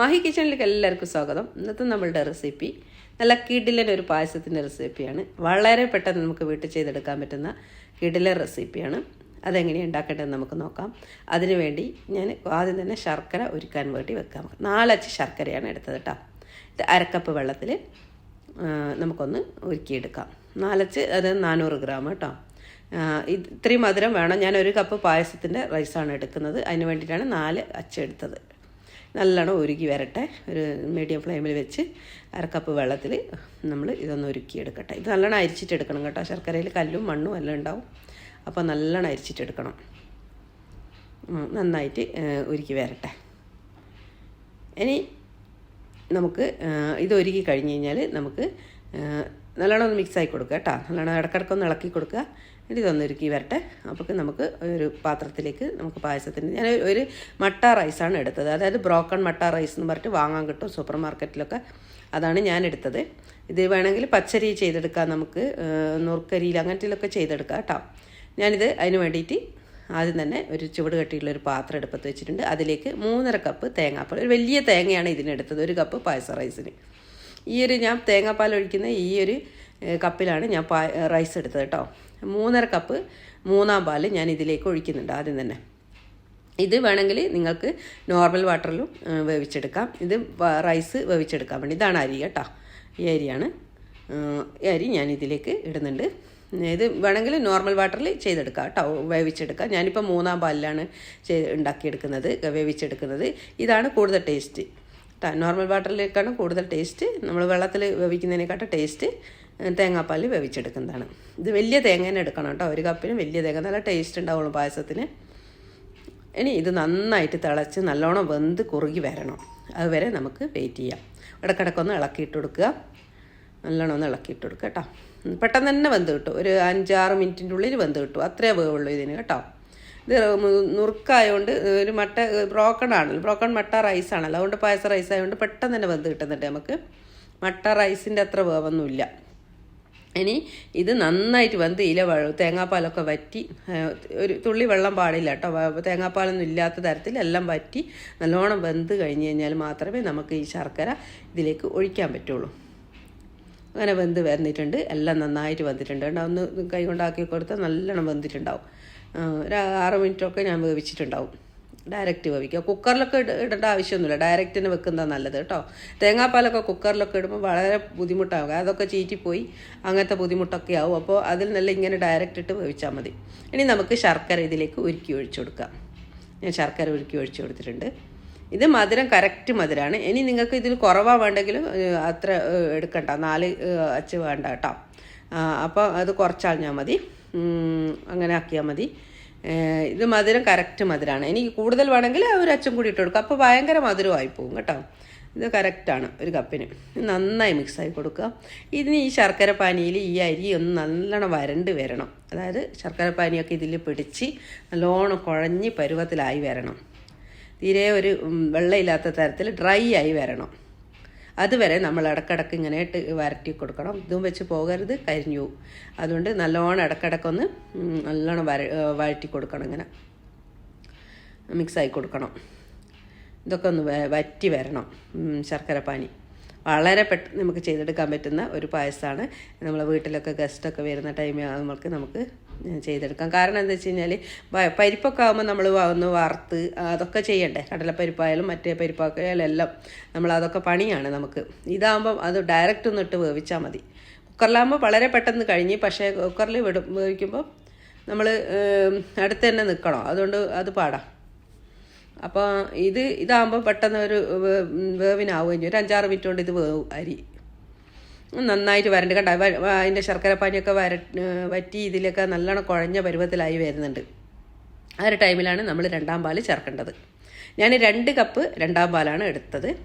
മാഹി കിച്ചണിലേക്ക് എല്ലാവർക്കും സ്വാഗതം. ഇന്നത്തെ നമ്മളുടെ റെസിപ്പി നല്ല കിടിലൻ ഒരു പായസത്തിന്റെ റെസിപ്പിയാണ് വളരെ പെട്ടെന്ന് നമുക്ക് വീട്ടിൽ ചെയ്തെടുക്കാൻ പറ്റുന്ന കിടിലൻ റെസിപ്പിയാണ് അതെങ്ങനെ ഉണ്ടാക്കേണ്ടതെന്ന് നമുക്ക് നോക്കാം. അതിനുവേണ്ടി ഞാൻ ആദ്യം തന്നെ ശർക്കര ഒരുക്കാൻ വേണ്ടി വെക്കാം. നാലച്ച് ശർക്കരയാണ് എടുത്തത് കേട്ടോ. ഇത് അരക്കപ്പ് വെള്ളത്തിൽ നമുക്കൊന്ന് ഒരുക്കിയെടുക്കാം നാലച്ച് അത് നാനൂറ് ഗ്രാം കേട്ടോ. ഇത് ഇത്രയും മധുരം വേണം. ഞാൻ ഒരു കപ്പ് പായസത്തിന്റെ റൈസാണ് എടുക്കുന്നത്. അതിന് വേണ്ടിയിട്ടാണ് നാല് അച്ചെടുത്തത്. നല്ലോണം ഉരുകി വരട്ടെ. ഒരു മീഡിയം ഫ്ലെയിമിൽ വെച്ച് അരക്കപ്പ് വെള്ളത്തിൽ നമ്മൾ ഇതൊന്ന് ഉരുക്കിയെടുക്കട്ടെ. ഇത് നല്ലോണം അരിച്ചിട്ടെടുക്കണം കേട്ടോ. ശർക്കരയിൽ കല്ലും മണ്ണും എല്ലാം ഉണ്ടാവും. അപ്പോൾ നല്ലോണം അരിച്ചിട്ടെടുക്കണം. നന്നായിട്ട് ഉരുക്കി വരട്ടെ. ഇനി നമുക്ക് ഇത് ഒരുക്കി കഴിഞ്ഞ് കഴിഞ്ഞാൽ നമുക്ക് നല്ലോണം ഒന്ന് മിക്സ് ആയി കൊടുക്കുക കേട്ടോ. നല്ലോണം ഇടക്കിടക്കൊന്ന് ഇളക്കി കൊടുക്കുക. എന്നിട്ട് ഇതൊന്ന് ഒരുക്കി വരട്ടെ. അപ്പോൾ നമുക്ക് ഒരു പാത്രത്തിലേക്ക് നമുക്ക് പായസത്തിന് ഞാൻ ഒരു മട്ട റൈസാണ് എടുത്തത്. അതായത് ബ്രോക്കൺ മട്ട റൈസ് എന്ന് പറഞ്ഞിട്ട് വാങ്ങാൻ കിട്ടും സൂപ്പർ മാർക്കറ്റിലൊക്കെ. അതാണ് ഞാൻ എടുത്തത്. ഇത് വേണമെങ്കിൽ പച്ചരി ചെയ്തെടുക്കാം നമുക്ക്. നുറുക്കരിയിൽ അങ്ങനത്തെയൊക്കെ ചെയ്തെടുക്കാം കേട്ടോ. ഞാനിത് അതിന് വേണ്ടിയിട്ട് ആദ്യം തന്നെ ഒരു ചുവട് കട്ടിയുള്ള ഒരു പാത്രം എടുപ്പത്ത് വെച്ചിട്ടുണ്ട്. അതിലേക്ക് മൂന്നര കപ്പ് തേങ്ങാപ്പാൽ. ഒരു വലിയ തേങ്ങയാണ് ഇതിനെടുത്തത് ഒരു കപ്പ് പായസ റൈസിന്. ഈ ഒരു ഞാൻ തേങ്ങാപ്പാൽ ഒഴിക്കുന്ന ഈ ഒരു കപ്പിലാണ് ഞാൻ പാ റൈസ് എടുത്തത് കേട്ടോ. മൂന്നര കപ്പ് മൂന്നാം പാൽ ഞാൻ ഇതിലേക്ക് ഒഴിക്കുന്നുണ്ട് ആദ്യം തന്നെ. ഇത് വേണമെങ്കിൽ നിങ്ങൾക്ക് നോർമൽ വാട്ടറിലും വേവിച്ചെടുക്കാം. ഇത് റൈസ് വേവിച്ചെടുക്കാൻ വേണ്ടി. ഇതാണ് അരി കേട്ടോ. ഈ അരിയാണ്. അരി ഞാൻ ഇതിലേക്ക് ഇടുന്നുണ്ട്. ഇത് വേണമെങ്കിൽ നോർമൽ വാട്ടറിൽ ചെയ്തെടുക്കാം കേട്ടോ. വേവിച്ചെടുക്കാം. ഞാനിപ്പോൾ മൂന്നാം പാലിലാണ് ചെയ്ത് ഉണ്ടാക്കിയെടുക്കുന്നത് വേവിച്ചെടുക്കുന്നത്. ഇതാണ് കൂടുതൽ ടേസ്റ്റ്. നോർമൽ വാട്ടറിലേക്കാണ് കൂടുതൽ ടേസ്റ്റ്. നമ്മൾ വെള്ളത്തിൽ വേവിക്കുന്നതിനെക്കാട്ടും ടേസ്റ്റ് തേങ്ങാപ്പാലിൽ വേവിച്ചെടുക്കുന്നതാണ്. ഇത് വലിയ തേങ്ങ തന്നെ എടുക്കണം കേട്ടോ. ഒരു കപ്പിന് വലിയ തേങ്ങ. നല്ല ടേസ്റ്റ് ഉണ്ടാവുള്ളൂ പായസത്തിന്. ഇനി ഇത് നന്നായിട്ട് തിളച്ച് നല്ലോണം വെന്ത് കുറുകി വരണം. അതുവരെ നമുക്ക് വെയിറ്റ് ചെയ്യാം. ഇടക്കിടക്കൊന്ന് ഇളക്കിയിട്ട് കൊടുക്കുക. നല്ലോണം ഒന്ന് ഇളക്കിയിട്ട് കൊടുക്കുക കേട്ടോ. പെട്ടെന്ന് തന്നെ വെന്ത് കിട്ടും. ഒരു അഞ്ചാറ് മിനിറ്റിന്റെ ഉള്ളിൽ വെന്ത് കിട്ടും. അത്രേ വേവുള്ളൂ ഇതിന് കേട്ടോ. ഇത് നുറുക്കായതുകൊണ്ട് ഒരു മട്ട ബ്രോക്കൺ ആണല്ലോ. ബ്രോക്കൺ മട്ട റൈസ് ആണല്ലോ. അതുകൊണ്ട് പായസ റൈസ് ആയതുകൊണ്ട് പെട്ടെന്ന് തന്നെ വെന്ത് കിട്ടുന്നുണ്ട് നമുക്ക് മട്ട റൈസിന്റെ അത്ര വേവൊന്നുമില്ല. ഇനി ഇത് നന്നായിട്ട് വെന്ത് ഇല വഴു തേങ്ങാപ്പാലൊക്കെ വറ്റി ഒരു തുള്ളി വെള്ളം പാടില്ല കേട്ടോ തേങ്ങാപ്പാലൊന്നും ഇല്ലാത്ത തരത്തിൽ എല്ലാം വറ്റി നല്ലോണം വെന്ത് കഴിഞ്ഞ് കഴിഞ്ഞാൽ മാത്രമേ നമുക്ക് ഈ ശർക്കര ഇതിലേക്ക് ഒഴിക്കാൻ പറ്റുള്ളൂ. അങ്ങനെ വെന്ത് വരുന്നിട്ടുണ്ട് എല്ലാം നന്നായിട്ട് വന്നിട്ടുണ്ട്. കേട്ടോ ഒന്ന് കൈ കൊണ്ടാക്കി കൊടുത്താൽ നല്ലോണം വെന്തിട്ടുണ്ടാവും. ഒരു ആറ് മിനിറ്റൊക്കെ ഞാൻ വേവിച്ചിട്ടുണ്ടാവും. ഡയറക്റ്റ് വേവിക്കുക. കുക്കറിലൊക്കെ ഇട ഇടേണ്ട ആവശ്യമൊന്നുമില്ല. ഡയറക്റ്റ് തന്നെ വെക്കുന്നതാണ് നല്ലത് കേട്ടോ. തേങ്ങാപ്പാലൊക്കെ കുക്കറിലൊക്കെ ഇടുമ്പോൾ വളരെ ബുദ്ധിമുട്ടാകും. അതൊക്കെ ചീറ്റിപ്പോയി അങ്ങനത്തെ ബുദ്ധിമുട്ടൊക്കെ ആവും. അപ്പോൾ അതിൽ നല്ല ഇങ്ങനെ ഡയറക്റ്റ് ഇട്ട് വേവിച്ചാൽ മതി. ഇനി നമുക്ക് ശർക്കര ഇതിലേക്ക് ഉരുക്കി ഒഴിച്ചു കൊടുക്കാം. ഞാൻ ശർക്കര ഉരുക്കി ഒഴിച്ചു കൊടുത്തിട്ടുണ്ട്. ഇത് മധുരം കറക്റ്റ് മധുരമാണ്. ഇനി നിങ്ങൾക്ക് ഇതിൽ കുറവാ വേണ്ടെങ്കിൽ അത്ര എടുക്കണ്ട. നാല് അച്ച് വേണ്ട കേട്ടോ. അപ്പോൾ അത് കുറച്ചാൽ ഞാൻ മതി. അങ്ങനെ ആക്കിയാൽ മതി. ഇത് മധുരം കറക്റ്റ് മധുരമാണ് എനിക്ക് കൂടുതൽ വേണമെങ്കിൽ ഒരു അച്ചും കൂടി ഇട്ട് കൊടുക്കുക അപ്പോൾ ഭയങ്കര മധുരമായി പോകും കേട്ടോ. ഇത് കറക്റ്റാണ് ഒരു കപ്പിന്. നന്നായി മിക്സായി കൊടുക്കുക. ഇതിന് ഈ ശർക്കര പാനിയിൽ ഈ അരി ഒന്ന് നല്ലോണം വരണ്ട് വരണം. അതായത് ശർക്കര പാനിയൊക്കെ ഇതിൽ പിടിച്ച് നല്ലോണം കുഴഞ്ഞ് പരുവത്തിലായി വരണം. തീരെ ഒരു വെള്ളമില്ലാത്ത തരത്തിൽ ഡ്രൈ ആയി വരണം. അതുവരെ നമ്മൾ ഇടക്കിടക്ക് ഇങ്ങനെ വരട്ടി കൊടുക്കണം. ഇതും വെച്ച് പോകരുത് കരിഞ്ഞു അതുകൊണ്ട് നല്ലോണം ഇടക്കിടക്കൊന്ന് നല്ലോണം വര വഴറ്റി കൊടുക്കണം ഇങ്ങനെ. മിക്സായി കൊടുക്കണം. ഇതൊക്കെ ഒന്ന് വറ്റി വരണം. ശർക്കര പാനി. വളരെ പെട്ടെന്ന് നമുക്ക് ചെയ്തെടുക്കാൻ പറ്റുന്ന ഒരു പായസമാണ് നമ്മളെ വീട്ടിലൊക്കെ ഗസ്റ്റൊക്കെ വരുന്ന ടൈമിൽ നമുക്ക് നമുക്ക് ചെയ്തെടുക്കാം. കാരണം എന്താ വെച്ച് കഴിഞ്ഞാൽ പരിപ്പൊക്കെ ആകുമ്പോൾ നമ്മൾ ഒന്ന് വറുത്ത് അതൊക്കെ ചെയ്യണ്ടേ. കടലപ്പരിപ്പായാലും മറ്റേ പരിപ്പായാലും എല്ലാം നമ്മൾ അതൊക്കെ പണിയാണ് നമുക്ക്. ഇതാകുമ്പം അത് ഡയറക്റ്റ് ഒന്നിട്ട് വേവിച്ചാൽ മതി. കുക്കറിലാകുമ്പോൾ വളരെ പെട്ടെന്ന് കഴിഞ്ഞ് പക്ഷേ കുക്കറിൽ വിടും വേവിക്കുമ്പോൾ നമ്മൾ അടുത്ത് തന്നെ നിൽക്കണം അതുകൊണ്ട് അത് പാടാം. അപ്പോൾ ഇത് ഇതാകുമ്പോൾ പെട്ടെന്ന് ഒരു വേവിനാവുകയും ഒരു അഞ്ചാറ് മിനിറ്റ് കൊണ്ട് ഇത് വേവും അരി. നന്നായിട്ട് വരണ്ട്. കണ്ട അതിന്റെ ശർക്കര പാനിയൊക്കെ വര വറ്റി ഇതിലൊക്കെ നല്ലോണം കുഴഞ്ഞ പരുവത്തിലായി വരുന്നുണ്ട്. ആ ഒരു ടൈമിലാണ് നമ്മൾ രണ്ടാം പാൽ ചേർക്കേണ്ടത്. ഞാൻ രണ്ട് കപ്പ് രണ്ടാം പാലാണ് എടുത്തത്.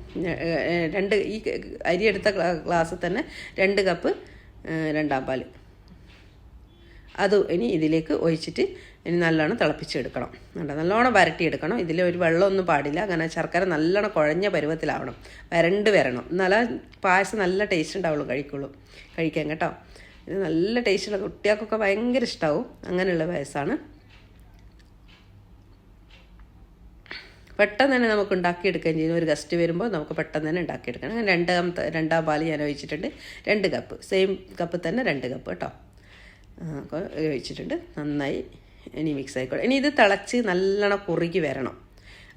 രണ്ട് ഈ അരി എടുത്ത ഗ്ലാ- ഗ്ലാസ്സിൽ തന്നെ രണ്ട് കപ്പ് രണ്ടാം പാൽ. അത് ഇനി ഇതിലേക്ക് ഒഴിച്ചിട്ട് ഇനി നല്ലോണം തിളപ്പിച്ചെടുക്കണം. കണ്ടോ? നല്ലോണം വരട്ടിയെടുക്കണം. ഇതിൽ ഒരു വെള്ളമൊന്നും പാടില്ല. കാരണം ശർക്കര നല്ലോണം കുഴഞ്ഞ പരുവത്തിലാവണം. വരണ്ട് വരണം. എന്നാലേ പായസം നല്ല ടേസ്റ്റ് ഉണ്ടാവുള്ളൂ കഴിക്കുള്ളൂ. കഴിക്കാൻ കേട്ടോ. ഇത് നല്ല ടേസ്റ്റുള്ള കുട്ടികൾക്കൊക്കെ ഭയങ്കര ഇഷ്ടമാവും അങ്ങനെയുള്ള പായസമാണ് പെട്ടെന്ന് തന്നെ നമുക്ക് ഉണ്ടാക്കിയെടുക്കുകയും ചെയ്യുന്നു ഒരു ഗസ്റ്റ് വരുമ്പോൾ നമുക്ക് പെട്ടെന്ന് തന്നെ ഉണ്ടാക്കിയെടുക്കണം. അങ്ങനെ രണ്ടാം രണ്ടാം പാൽ ഞാൻ ഒഴിച്ചിട്ടുണ്ട്. രണ്ട് കപ്പ് സെയിം കപ്പ് തന്നെ രണ്ട് കപ്പ് കേട്ടോ. ഒഴിച്ചിട്ടുണ്ട്. നന്നായി. ഇനി മിക്സ് ആയിക്കോട്ടെ. ഇനി ഇത് തിളച്ച് നല്ലോണം കുറുകി വരണം.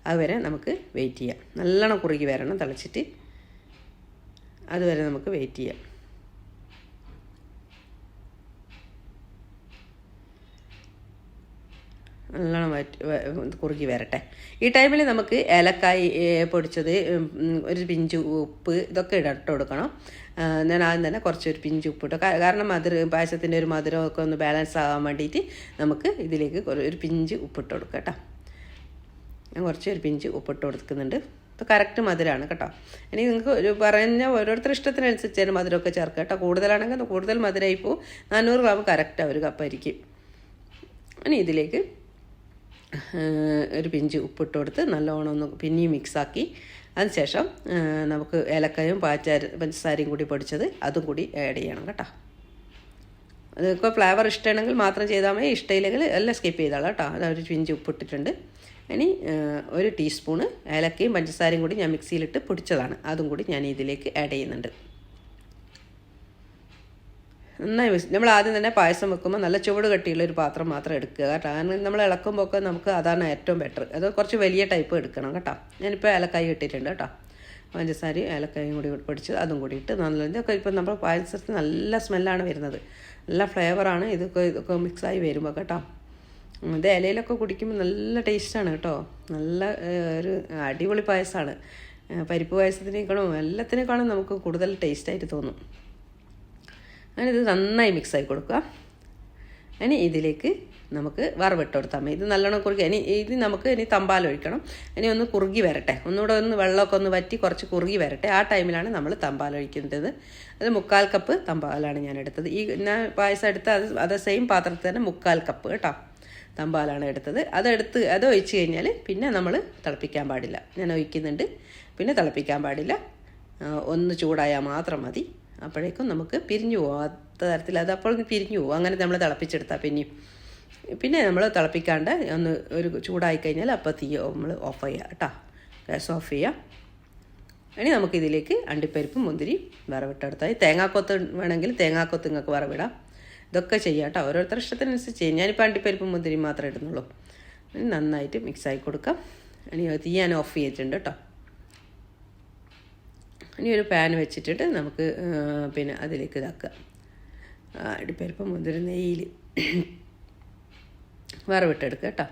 അതുവരെ നമുക്ക് വെയിറ്റ് ചെയ്യാം. നല്ലോണം കുറുകി വരണം തിളച്ചിട്ട് അതുവരെ നമുക്ക് വെയിറ്റ് ചെയ്യാം. നല്ലോണം വറ്റി കുറുകി വരട്ടെ. ഈ ടൈമിൽ നമുക്ക് ഏലക്കായി പൊടിച്ചത് ഒരു പിഞ്ച് ഉപ്പ് ഇതൊക്കെ ഇടട്ട് കൊടുക്കണം. ഞാൻ ആദ്യം തന്നെ കുറച്ചൊരു പിഞ്ച് ഉപ്പ് ഇട്ടു. കാരണം മധുര പായസത്തിന്റെ ഒരു മധുരമൊക്കെ ഒന്ന് ബാലൻസ് ആകാൻ വേണ്ടിയിട്ട് നമുക്ക് ഇതിലേക്ക് ഒരു പിഞ്ച് ഉപ്പിട്ട് കൊടുക്കാം കേട്ടോ. ഞാൻ കുറച്ച് ഒരു പിഞ്ച് ഉപ്പിട്ട് കൊടുക്കുന്നുണ്ട്. ഇപ്പോൾ കറക്റ്റ് മധുരമാണ് കേട്ടോ. ഇനി നിങ്ങൾക്ക് ഒരു പറഞ്ഞ ഓരോരുത്തർ ഇഷ്ടത്തിനനുസരിച്ച് തന്നെ മധുരമൊക്കെ ചേർക്കുക കേട്ടോ. കൂടുതലാണെങ്കിൽ കൂടുതൽ മധുരമായി പോകും നാനൂറ് ഗ്രാം കറക്റ്റ് ഒരു കപ്പായിരിക്കും ഇനി ഇതിലേക്ക് ഒരു പിഞ്ച് ഉപ്പിട്ട് കൊടുത്ത് നല്ലോണം ഒന്ന് പിന്നെയും മിക്സാക്കി അതിനുശേഷം നമുക്ക് ഏലക്കായും പാച്ചാര പഞ്ചസാരയും കൂടി പൊടിച്ചത് അതും കൂടി ആഡ് ചെയ്യണം കേട്ടോ. അതിപ്പോൾ ഫ്ലേവർ ഇഷ്ടമാണെങ്കിൽ മാത്രം ചെയ്താൽ മതി ഇഷ്ടമില്ലെങ്കിൽ എല്ലാം സ്കിപ്പ് ചെയ്താളാം കേട്ടോ. ഒരു പിഞ്ച് ഉപ്പിട്ടിട്ടുണ്ട്. ഇനി ഒരു ടീസ്പൂണ് ഏലക്കയും പഞ്ചസാരയും കൂടി ഞാൻ മിക്സിയിലിട്ട് പൊടിച്ചതാണ്. അതും കൂടി ഞാൻ ഇതിലേക്ക് ആഡ് ചെയ്യുന്നുണ്ട്. നന്നായി നമ്മൾ ആദ്യം തന്നെ പായസം വെക്കുമ്പോൾ നല്ല ചുവട് കട്ടിയുള്ള ഒരു പാത്രം മാത്രം എടുക്കുക കേട്ടോ. കാരണം നമ്മൾ ഇളക്കുമ്പോൾ ഒക്കെ നമുക്ക് അതാണ് ഏറ്റവും ബെറ്റർ അത് കുറച്ച് വലിയ ടൈപ്പ് എടുക്കണം കേട്ടോ. ഞാനിപ്പോൾ ഏലക്കായി ഇട്ടിട്ടുണ്ട് കേട്ടോ. പഞ്ചസാരി ഏലക്കായും കൂടി പൊടിച്ച് അതും കൂടി ഇട്ട് നല്ല ഇതൊക്കെ ഇപ്പം നമ്മൾ പായസത്തിന് നല്ല സ്മെല്ലാണ് വരുന്നത്. നല്ല ഫ്ലേവറാണ് ഇതൊക്കെ ഇതൊക്കെ മിക്സായി വരുമ്പോൾ കേട്ടോ. ഇത് ഇലയിലൊക്കെ കുടിക്കുമ്പോൾ നല്ല ടേസ്റ്റാണ് കേട്ടോ. നല്ല ഒരു അടിപൊളി പായസമാണ് പരിപ്പ് പായസത്തിനേക്കാളും എല്ലാത്തിനേക്കാളും നമുക്ക് കൂടുതൽ ടേസ്റ്റായിട്ട് തോന്നും. അങ്ങനെ ഇത് നന്നായി ആയി കൊടുക്കുക. ഇനി ഇതിലേക്ക് നമുക്ക് വറവിട്ട് കൊടുത്താൽ മതി. ഇത് നല്ലോണം കുറുകി ഇനി ഇത് നമുക്ക് ഇനി തമ്പാൽ ഒഴിക്കണം. ഇനി ഒന്ന് കുറുകി വരട്ടെ. ഒന്നുകൂടെ ഒന്ന് വെള്ളമൊക്കെ ഒന്ന് വറ്റി കുറച്ച് കുറുകി വരട്ടെ. ആ ടൈമിലാണ് നമ്മൾ തമ്പാൽ ഒഴിക്കേണ്ടത് അത് മുക്കാൽ കപ്പ് തമ്പാലാണ് ഞാൻ എടുത്തത്. ഈ ഞാൻ പായസം എടുത്ത അത് അത് സെയിം പാത്രത്തിൽ തന്നെ മുക്കാൽ കപ്പ് കേട്ടോ തമ്പാലാണ് എടുത്തത്. അതെടുത്ത് അത് ഒഴിച്ച് കഴിഞ്ഞാൽ പിന്നെ നമ്മൾ തിളപ്പിക്കാൻ പാടില്ല. ഞാൻ ഒഴിക്കുന്നുണ്ട്. പിന്നെ തിളപ്പിക്കാൻ പാടില്ല. ഒന്ന് ചൂടായാൽ മാത്രം മതി. അപ്പോഴേക്കും നമുക്ക് പിരിഞ്ഞു പോകാത്ത തരത്തിൽ അത് അപ്പോൾ പിരിഞ്ഞു പോകും അങ്ങനെ നമ്മൾ തിളപ്പിച്ചെടുത്താൽ പിന്നെയും. പിന്നെ നമ്മൾ തിളപ്പിക്കാണ്ട് ഒന്ന് ഒരു ചൂടായി കഴിഞ്ഞാൽ അപ്പോൾ തീ നമ്മൾ ഓഫ് ചെയ്യുക കേട്ടോ. ഗ്യാസ് ഓഫ് ചെയ്യുക ഇനി നമുക്കിതിലേക്ക് അണ്ടിപ്പരിപ്പും മുന്തിരി വറവിട്ടെടുത്താൽ തേങ്ങാക്കൊത്ത് വേണമെങ്കിൽ തേങ്ങാക്കൊത്ത് നിങ്ങൾക്ക് വറവിടാം. ഇതൊക്കെ ചെയ്യാം കേട്ടോ. ഓരോരുത്തരുടെ ഇഷ്ടത്തിനനുസരിച്ച് ചെയ്യും. ഞാനിപ്പോൾ അണ്ടിപ്പരിപ്പും മുന്തിരി മാത്രമേ ഇടുന്നുള്ളൂ. നന്നായിട്ട് മിക്സ് ആയി കൊടുക്കാം. ഇനി തീ ഞാൻ ഓഫ് ചെയ്തിട്ടുണ്ട് കേട്ടോ. ഇനി ഒരു പാൻ വെച്ചിട്ടിട്ട് നമുക്ക് പിന്നെ അതിലേക്ക് ഇതാക്കുക. അടിപ്പരിപ്പ് മുതിര നെയ്യിൽ വറവിട്ടെടുക്കുക കേട്ടോ.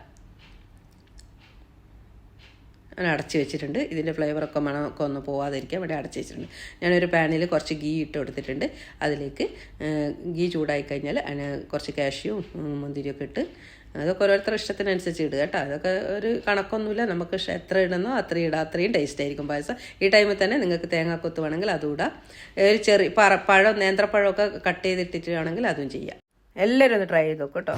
ഞാൻ അടച്ച് വെച്ചിട്ടുണ്ട്. ഇതിന്റെ ഫ്ലേവറൊക്കെ മണമൊക്കെ ഒന്ന് പോവാതിരിക്കാൻ ഇവിടെ അടച്ച് വെച്ചിട്ടുണ്ട്. ഞാനൊരു പാനിൽ കുറച്ച് ഗീ ഇട്ട് കൊടുത്തിട്ടുണ്ട്. അതിലേക്ക് ഗീ ചൂടായി കഴിഞ്ഞാൽ അതിന് കുറച്ച് കാഷ്യും മുന്തിരിയൊക്കെ ഇട്ട് അതൊക്കെ ഓരോരുത്തരുടെ ഇഷ്ടത്തിനനുസരിച്ച് ഇടുക കേട്ടോ. അതൊക്കെ ഒരു കണക്കൊന്നുമില്ല. നമുക്ക് എത്ര ഇടുന്നോ അത്രയും ഇടാം. അത്രയും ടേസ്റ്റ് ആയിരിക്കും പായസം. ഈ ടൈമിൽ തന്നെ നിങ്ങൾക്ക് തേങ്ങാക്കൊത്ത് വേണമെങ്കിൽ അതും ഇടാം. ഒരു ചെറിയ പറ പഴം നേന്ത്രപ്പഴമൊക്കെ കട്ട് ചെയ്തിട്ടിട്ടാണെങ്കിൽ അതും ചെയ്യാം. എല്ലാവരും ഒന്ന് ട്രൈ ചെയ്ത് നോക്കും കേട്ടോ.